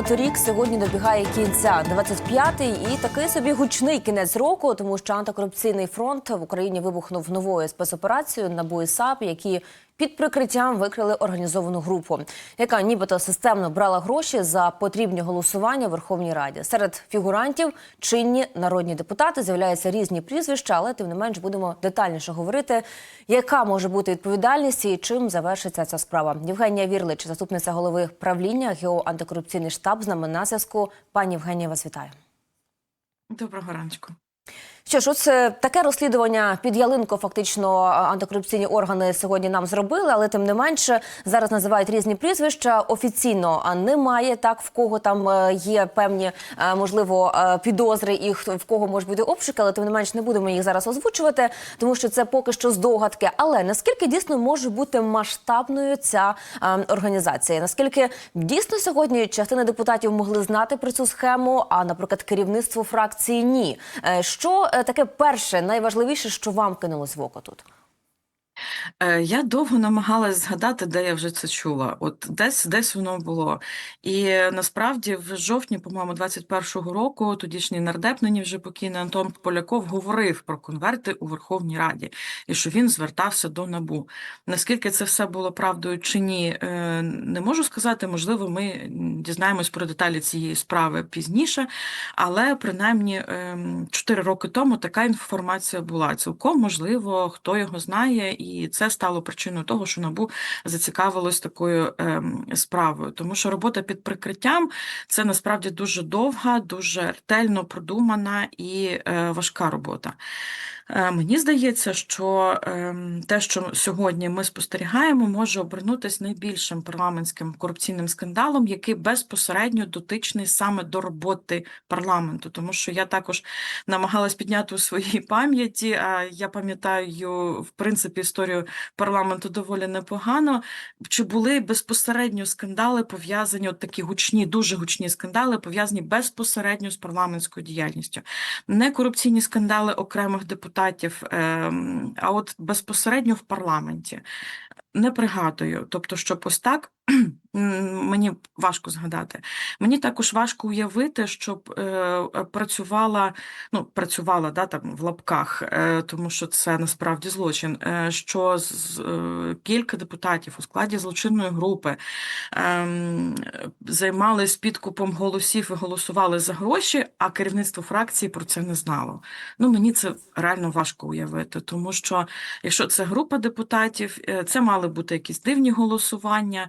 от рік сьогодні добігає кінця. 25-й і такий собі гучний кінець року, тому що антикорупційний фронт в Україні вибухнув новою спецоперацією НАБУ і САП, які під прикриттям викрили організовану групу, яка нібито системно брала гроші за потрібні голосування в Верховній Раді. Серед фігурантів чинні народні депутати з'являються різні прізвища, але тим не менш будемо детальніше говорити, яка може бути відповідальність і чим завершиться ця справа. Євгенія Вірлич, заступниця голови правління ГЕО антикорупційний штаб, з нами на зв'язку. Пані Євгенія, вас вітаю. Доброго раночку. Що ж, оце таке розслідування під ялинку, фактично антикорупційні органи сьогодні нам зробили, але тим не менше зараз називають різні прізвища. Офіційно немає так, в кого там е, є певні е, можливо е, підозри, і в кого може бути обшуки, але тим не менш не будемо їх зараз озвучувати, тому що це поки що здогадки. Але наскільки дійсно може бути масштабною ця е, організація? Наскільки дійсно сьогодні частина депутатів могли знати про цю схему, а наприклад, керівництво фракції ні? Е, Що е, таке перше, найважливіше, що вам кинулось в око тут? Е, Я довго намагалась згадати, де я вже це чула. От десь десь воно було. І е, насправді в жовтні, по-моєму, 21-го року тодішній нардеп, нині вже покійний Антон Поляков, говорив про конверти у Верховній Раді і що він звертався до НАБУ. Наскільки це все було правдою чи ні, е, не можу сказати. Можливо, ми дізнаємось про деталі цієї справи пізніше, але принаймні ем, 4 роки тому така інформація була. Цілком можливо, хто його знає, і це стало причиною того, що НАБУ зацікавилось такою ем, справою. Тому що робота під прикриттям це насправді дуже довга, дуже ретельно продумана і е, важка робота. Е, Мені здається, що ем, те, що сьогодні ми спостерігаємо, може обернутися найбільшим парламентським корупційним скандалом, який безпосередньо дотичний саме до роботи парламенту. Тому що я також намагалась підняти у своїй пам'яті. А я пам'ятаю, в принципі, історію парламенту доволі непогано. Чи були безпосередньо скандали пов'язані, от такі гучні, дуже гучні скандали, пов'язані безпосередньо з парламентською діяльністю? Не корупційні скандали окремих депутатів, ем, а от безпосередньо в парламенті. Не пригадую, тобто, щоб ось так мені важко згадати. Мені також важко уявити, щоб е, е, працювала, ну працювала да, там в лапках, е, тому що це насправді злочин. Е, що з, е, кілька депутатів у складі злочинної групи ем, займались підкупом голосів і голосували за гроші, а керівництво фракції про це не знало. Ну мені це реально важко уявити, тому що якщо це група депутатів, е, це мали бути якісь дивні голосування.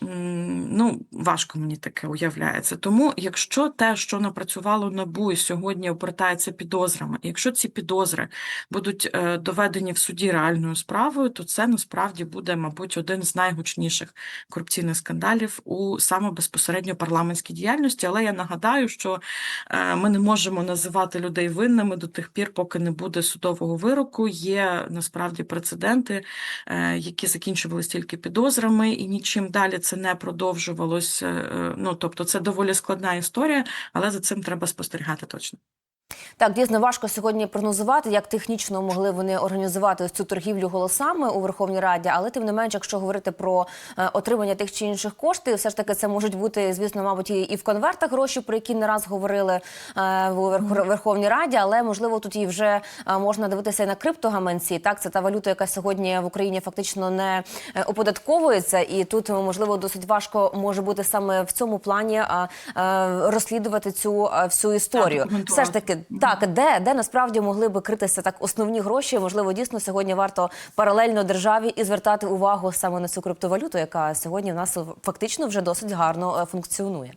Ну, важко мені таке уявляється. Тому, якщо те, що напрацювало НАБУ і сьогодні обертається підозрами, якщо ці підозри будуть е, доведені в суді реальною справою, то це насправді буде, мабуть, один з найгучніших корупційних скандалів у саме безпосередньо парламентській діяльності. Але я нагадаю, що е, ми не можемо називати людей винними до тих пір, поки не буде судового вироку. Є насправді прецеденти, е, які закінчувалися тільки підозрами, і нічим далі це не продовжувалось. Е, Ну тобто, це доволі складна історія, але за цим треба спостерігати точно. Так, дійсно важко сьогодні прогнозувати, як технічно могли вони організувати ось цю торгівлю голосами у Верховній Раді. Але тим не менш, якщо говорити про е, отримання тих чи інших коштів, все ж таки це можуть бути, звісно, мабуть, і, в конвертах гроші, про які не раз говорили е, в Верховній Раді. Але можливо тут і вже е, можна дивитися і на криптогаманці. Так, це та валюта, яка сьогодні в Україні фактично не оподатковується, і тут можливо досить важко може бути саме в цьому плані розслідувати цю всю історію. Все ж таки, так, де, де насправді могли би критися так основні гроші? Можливо, дійсно сьогодні варто паралельно державі і звертати увагу саме на цю криптовалюту, яка сьогодні в нас фактично вже досить гарно е, функціонує.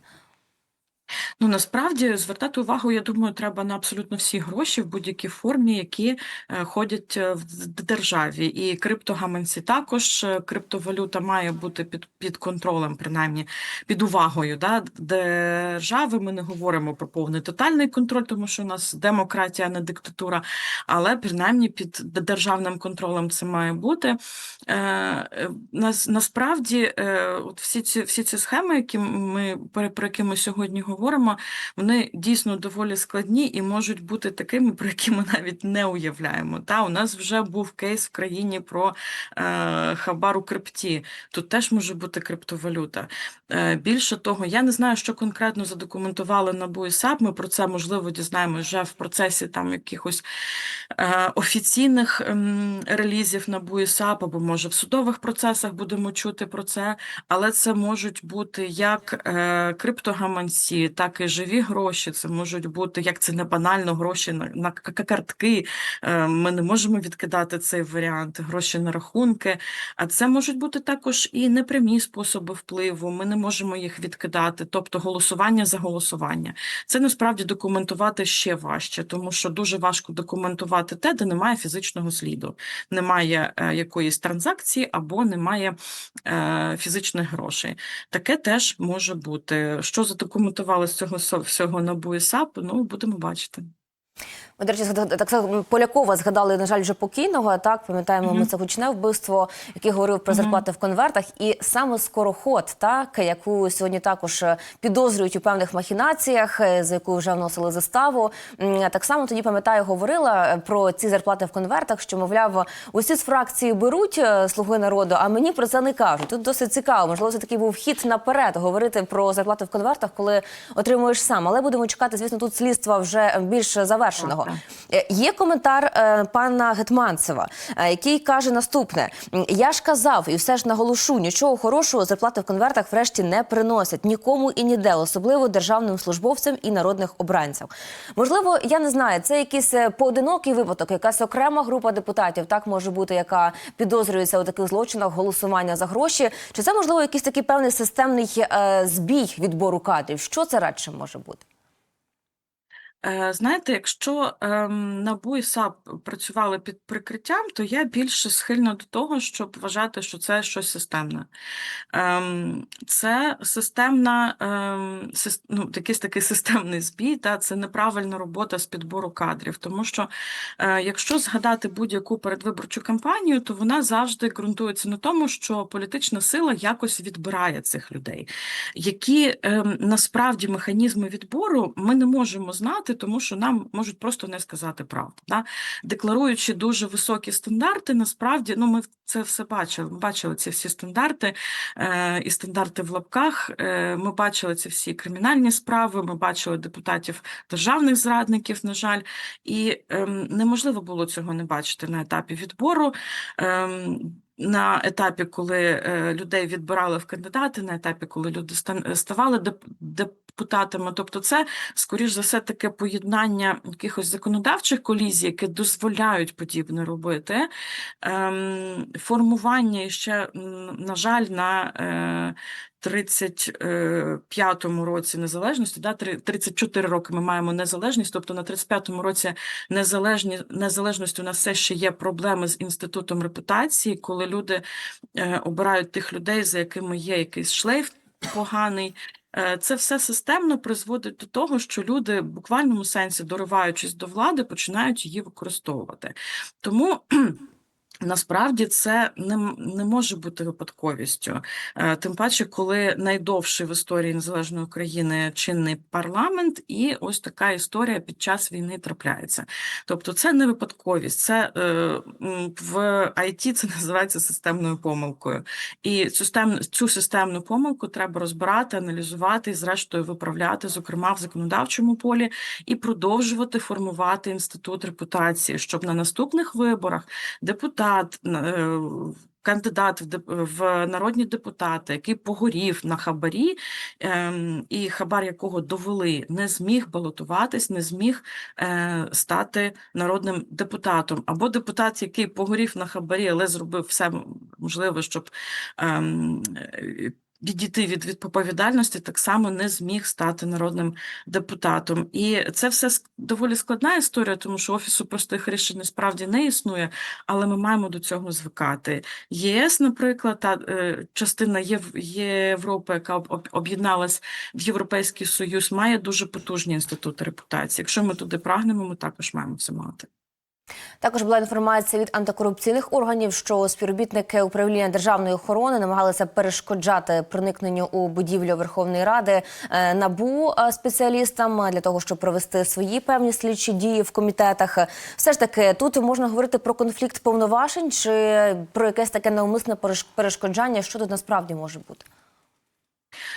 Ну насправді звертати увагу, я думаю, треба на абсолютно всі гроші в будь-якій формі, які е, ходять е, в державі. І криптогаманці також е, криптовалюта має бути під, під контролем, принаймні під увагою да, держави. Ми не говоримо про повний тотальний контроль, тому що у нас демократія, а не диктатура, але принаймні під державним контролем це має бути. Е, нас, насправді, е, от всі ці всі ці схеми, які ми про, про які ми сьогодні говоримо, говоримо, вони дійсно доволі складні і можуть бути такими, про які ми навіть не уявляємо. Та у нас вже був кейс в країні про е, хабар у крипті. Тут теж може бути криптовалюта. Е, більше того, я не знаю, що конкретно задокументували НАБУ і САП. Ми про це можливо дізнаємося вже в процесі там якихось е, офіційних ем, релізів НАБУ і САП, або може в судових процесах будемо чути про це. Але це можуть бути як е, криптогаманці, так і живі гроші. Це можуть бути як це не банально гроші на, на картки. Е, ми не можемо відкидати цей варіант, гроші на рахунки. А це можуть бути також і непрямі способи впливу. Ми не можемо їх відкидати, тобто голосування за голосування. Це насправді документувати ще важче, тому що дуже важко документувати те, де немає фізичного сліду, немає е, якоїсь транзакції або немає е, фізичних грошей. Таке теж може бути. Що задокументували з цього всього НАБУ і САП, ну будемо бачити. Ми, до речі, так само Полякова згадали, на жаль, вже покійного. Так пам'ятаємо, ми це гучне вбивство, який говорив про зарплати в конвертах, і саме скороход, так яку сьогодні також е, підозрюють у певних махінаціях, е, за яку вже вносили заставу. Так само тоді пам'ятаю, говорила е, про ці зарплати в конвертах, що мовляв, усі з фракції беруть слуги народу, а мені про це не кажуть. Тут досить цікаво. Можливо, це такий був хід наперед говорити про зарплати в конвертах, коли отримуєш сам. Але будемо чекати, звісно, тут слідства вже більш завершеного. Е, Є коментар е, пана Гетманцева, е, який каже наступне: я ж казав, і все ж наголошу, нічого хорошого зарплати в конвертах врешті не приносять нікому і ніде, особливо державним службовцям і народних обранців. Можливо, я не знаю, це якийсь поодинокий випадок, якась окрема група депутатів, так може бути, яка підозрюється у таких злочинах голосування за гроші. Чи це можливо якийсь такий певний системний збій відбору кадрів? Що це радше може бути? Е, Знаєте, якщо ем, НАБУ і САП працювали під прикриттям, то я більше схильна до того, щоб вважати, що це щось системне. Ем, це системна, ем, ну, якийсь такий системний збій, та це неправильна робота з підбору кадрів. Тому що е, якщо згадати будь-яку передвиборчу кампанію, то вона завжди ґрунтується на тому, що політична сила якось відбирає цих людей. Які насправді механізми відбору ми не можемо знати, тому що нам можуть просто не сказати правду. Да? Декларуючи дуже високі стандарти, насправді ну ми це все бачили. Ми бачили ці всі стандарти е, і стандарти в лапках. Е, ми бачили ці всі кримінальні справи. Ми бачили депутатів державних зрадників, на жаль, і ем, неможливо було цього не бачити на етапі відбору. Ем, на етапі, коли е, людей відбирали в кандидати, на етапі, коли люди ставали деп- депутатами. Тобто, це скоріш за все таке поєднання якихось законодавчих колізій, які дозволяють подібне робити. Ем, формування ще, на жаль, на е, 35-му році незалежності, да, 34 роки ми маємо незалежність, тобто на 35-му році незалежні, незалежності у нас все ще є проблеми з інститутом репутації, коли люди е, обирають тих людей, за якими є якийсь шлейф поганий. Е, Це все системно призводить до того, що люди в буквальному сенсі, дориваючись до влади, починають її використовувати. Тому Насправді це не, не може бути випадковістю. Е, Тим паче, коли найдовший в історії незалежної України чинний парламент, і ось така історія під час війни трапляється. Тобто, це не випадковість, це е, в IT це називається системною помилкою. І цю цю системну помилку треба розбирати, аналізувати і, зрештою, виправляти, зокрема в законодавчому полі, і продовжувати формувати інститут репутації, щоб на наступних виборах депутат, е, кандидат в, деп- в народні депутати, який погорів на хабарі, ем, і хабар якого довели, не зміг балотуватись, не зміг е, стати народним депутатом. Або депутат, який погорів на хабарі, але зробив все можливе, щоб ем, е, відійти від відповідальності, так само не зміг стати народним депутатом. І це все доволі складна історія, тому що офісу простих рішень насправді не існує, але ми маємо до цього звикати. ЄС, наприклад, та е, частина Єв- Європи, яка об- об- об'єдналась в Європейський Союз, має дуже потужні інститути репутації. Якщо ми туди прагнемо, ми також маємо це мати. Також була інформація від антикорупційних органів, що співробітники управління державної охорони намагалися перешкоджати проникненню у будівлю Верховної Ради е, набу е, спеціалістам для того, щоб провести свої певні слідчі дії в комітетах. Все ж таки, тут можна говорити про конфлікт повноважень чи про якесь таке навмисне переш- перешкоджання, що тут насправді може бути.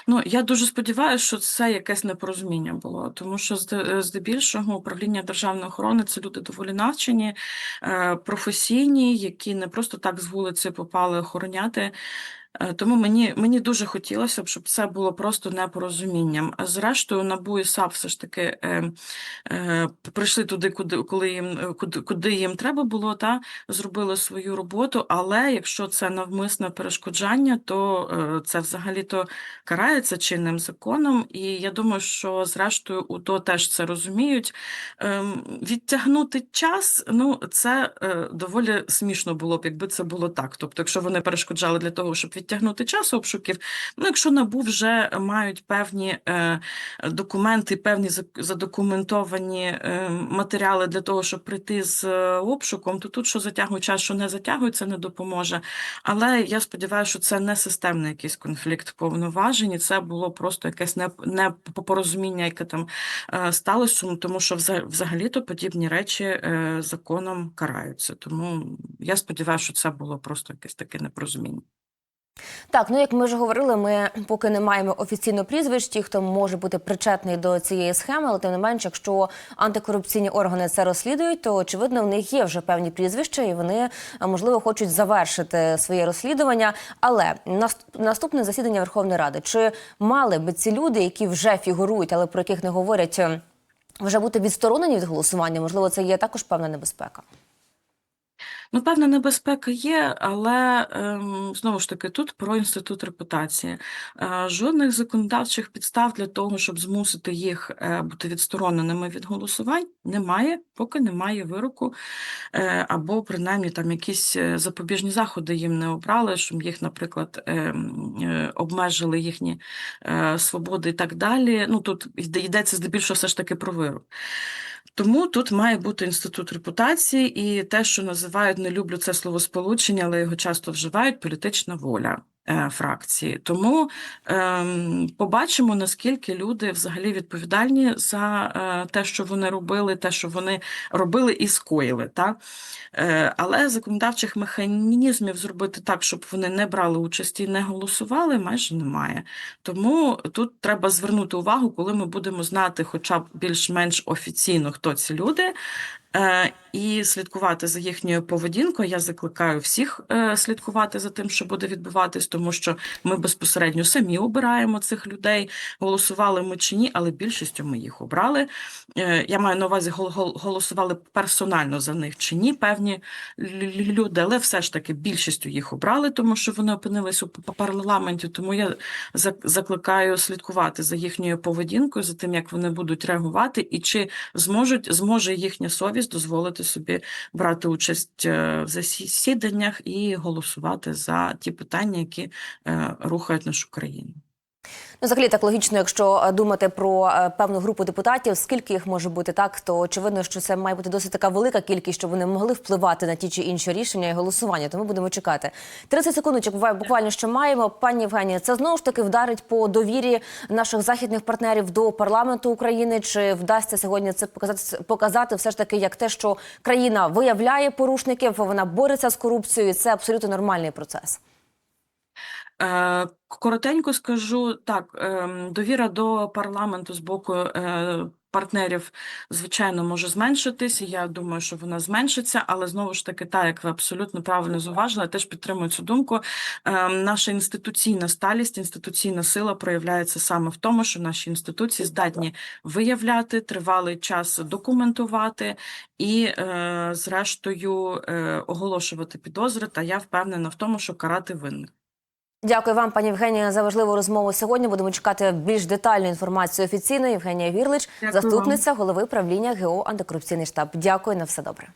Ну, я дуже сподіваюся, що це якесь непорозуміння було, тому що здебільшого управління державної охорони це люди доволі навчені, е, професійні, які не просто так з вулиці попали охороняти. Е, Тому мені, мені дуже хотілося б, щоб це було просто непорозумінням. А Зрештою, НАБУ і САП все ж таки е, е, прийшли туди, куди, коли їм, е, куди, куди їм треба було, та зробили свою роботу. Але якщо це навмисне перешкоджання, то е, це взагалі-то карається чинним законом. І я думаю, що зрештою УТО теж це розуміють. Ем, Відтягнути час, ну це е, доволі смішно було б, якби це було так. Тобто, якщо вони перешкоджали для того, щоб відтягнути час обшуків, ну якщо НАБУ вже мають певні е, документи, певні задокументовані е, матеріали для того, щоб прийти з е, обшуком, то тут що затягує час, що не затягує, це не допоможе. Але я сподіваюся, що це не системний якийсь конфлікт повноважень, і це було просто якесь не, не порозуміння, яке там сталося, ну, тому що взагалі-то подібні речі законом караються. Тому я сподіваюся, що це було просто якесь таке непорозуміння. Так, ну як ми вже говорили, ми поки не маємо офіційно прізвищ, ті, хто може бути причетний до цієї схеми, але тим не менш, якщо антикорупційні органи це розслідують, то очевидно в них є вже певні прізвища, і вони можливо хочуть завершити своє розслідування. Але наступне засідання Верховної Ради чи мали би ці люди, які вже фігурують, але про яких не говорять, е, вже бути відсторонені від голосування? Можливо, це є також певна небезпека. Ну, певна небезпека є, але ем, знову ж таки тут про інститут репутації. Е, жодних законодавчих підстав для того, щоб змусити їх е, бути відстороненими від голосувань, немає, поки немає вироку, е, або принаймні там якісь запобіжні заходи їм не обрали, щоб їх, наприклад, ем, обмежили їхні свободи і так далі. Ну тут йдеться здебільшого все ж таки про вирок. Тому тут має бути інститут репутації і те, що називають, не люблю це словосполучення, але його часто вживають політична воля фракції. Тому ем, побачимо, наскільки люди взагалі відповідальні за е, те, що вони робили, те, що вони робили і скоїли. Так? Е, але законодавчих механізмів зробити так, щоб вони не брали участі і не голосували, майже немає. Тому тут треба звернути увагу, коли ми будемо знати, хоча б більш-менш офіційно, хто ці люди, е, і слідкувати за їхньою поведінкою. Я закликаю всіх е, слідкувати за тим, що буде відбуватись, тому що ми безпосередньо самі обираємо цих людей, голосували ми чи ні, але більшістю ми їх обрали. Е, Я маю на увазі, гол- гол- голосували персонально за них чи ні, певні лю- лю- люди, але все ж таки більшістю їх обрали, тому що вони опинились у парламенті. Тому я закликаю слідкувати за їхньою поведінкою, за тим, як вони будуть реагувати, і чи зможуть зможе їхня совість дозволити собі брати участь е, в засіданнях і голосувати за ті питання, які е, рухають нашу країну. Ну, взагалі так логічно, якщо е, думати про е, певну групу депутатів, скільки їх може бути так, то очевидно, що це має бути досить така велика кількість, щоб вони могли впливати на ті чи інші рішення і голосування. Тому будемо чекати. 30 секундочок буквально що маємо. Пані Євгенія, це знову ж таки вдарить по довірі наших західних партнерів до парламенту України. Чи вдасться сьогодні це показати показати все ж таки як те, що країна виявляє порушників, вона бореться з корупцією. і Це абсолютно нормальний процес. Е, Коротенько скажу так, ем, довіра до парламенту з боку е, партнерів, звичайно, може зменшитись. і Я думаю, що вона зменшиться, але знову ж таки, так як ви абсолютно правильно зауважили, я теж підтримую цю думку. Ем, Наша інституційна сталість, інституційна сила проявляється саме в тому, що наші інституції здатні виявляти тривалий час, документувати і, е, зрештою, оголошувати підозри. Та я впевнена в тому, що карати винних. Дякую вам, пані Євгенія, за важливу розмову сьогодні. Будемо чекати більш детальну інформацію офіційно. Євгенія Вірлич, Дякую заступниця голови правління ГО антикорупційний штаб. Дякую на все добре.